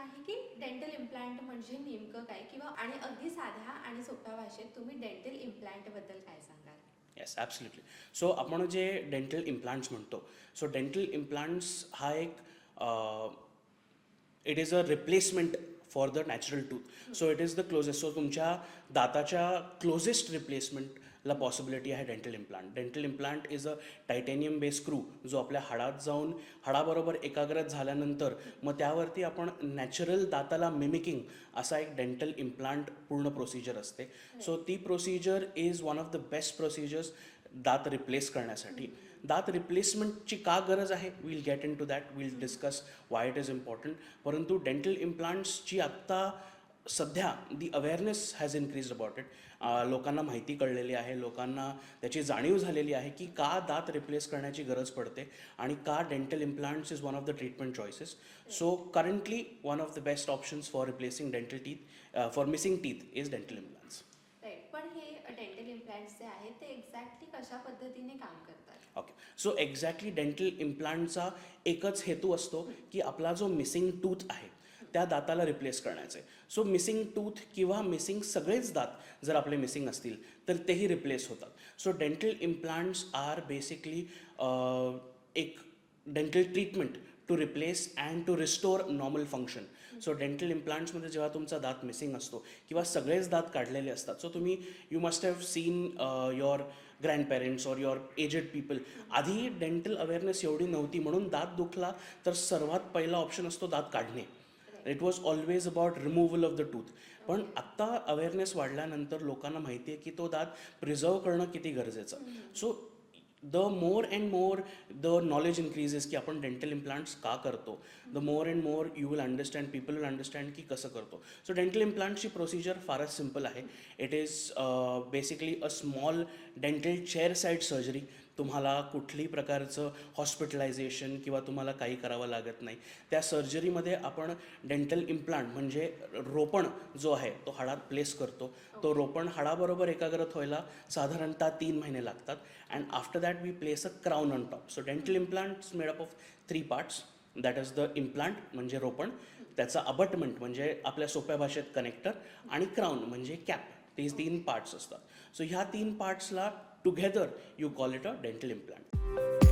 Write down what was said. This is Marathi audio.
आहे की डेंटल इम्प्लांट म्हणजे नेमकं काय? किंवा आणि अगदी साध्या आणि सोप्या भाषेत तुम्ही डेंटल इम्प्लांटबद्दल काय सांगाल? येस ॲब्सुल्युटली सो आपण जे डेंटल इम्प्लांट्स म्हणतो सो डेंटल इम्प्लांट्स हा एक it is a replacement for the natural tooth so it is the closest so तुमच्या दाताच्या क्लोजेस्ट ला पॉसिबिलिटी आहे dental implant dental implant is a titanium base screw जो आपल्या हाडात जाऊन हाडाबरोबर एकाग्रत झाल्यानंतर मग त्यावरती आपण नॅचरल दाताला मिमिकिंग असा एक डेंटल इम्प्लांट पूर्ण प्रोसिजर असते. सो ती procedure is one of the best procedures दात रिप्लेस करण्यासाठी. दात रिप्लेसमेंटची का गरज आहे? Will get into that will discuss why it is important परंतु डेंटल इम्प्लांट्सची आत्ता सध्या the awareness has increase about it लोकांना माहिती कळलेली आहे लोकांना त्याची जाणीव झालेली आहे की का दात रिप्लेस करण्याची गरज पडते आणि का dental implants is one of the treatment choices so currently one of the best options for replacing dental teeth for missing teeth is dental implants पण हे डेंटल इम्प्लांट्स जे आहेत ते एक्झॅक्टली कशा पद्धतीने काम करतात? ओके सो एक्झॅक्टली डेंटल इम्प्लांटचा एकच हेतू असतो की आपला जो मिसिंग टूथ आहे त्या दाताला रिप्लेस करण्याचे. सो मिसिंग टूथ किंवा मिसिंग सगळेच दात जर आपले मिसिंग असतील तर तेही रिप्लेस होतात. So dental implants are basically एक dental treatment to replace and to restore normal function so dental इम्प्लांट्समध्ये जेव्हा तुमचा दात मिसिंग असतो किंवा सगळेच दात काढलेले असतात सो तुम्ही you must have seen your grandparents or your aged people आधी डेंटल अवेअरनेस एवढी नव्हती म्हणून दात दुखला तर सर्वात पहिला ऑप्शन असतो दात काढणे. It was always about removal of the tooth पण आत्ता अवेअरनेस वाढल्यानंतर लोकांना माहिती आहे की तो दात प्रिझर्व करणं किती गरजेचं. So the more and more the knowledge increases की आपण डेंटल इम्प्लांट्स का करतो? The more and more you will understand people will understand की कसं करतो. सो डेंटल इम्प्लांटची प्रोसिजर फारच सिंपल आहे. It is basically a small dental chair side surgery तुम्हाला कुठल्याही प्रकारचं हॉस्पिटलायझेशन किंवा तुम्हाला काही करावं लागत नाही. त्या सर्जरीमध्ये आपण डेंटल इम्प्लांट म्हणजे रोपण जो आहे तो हाडात प्लेस करतो. तो रोपण हाडाबरोबर एकाग्रत व्हायला साधारणतः तीन महिने लागतात. And after that we place a crown on top so dental implants made up of three parts that is the implant म्हणजे रोपण. त्याचा अबटमेंट म्हणजे आपल्या सोप्या भाषेत कनेक्टर आणि क्राऊन म्हणजे कॅप ते तीन पार्ट्स असतात. सो ह्या तीन पार्ट्सला together you call it a dental implant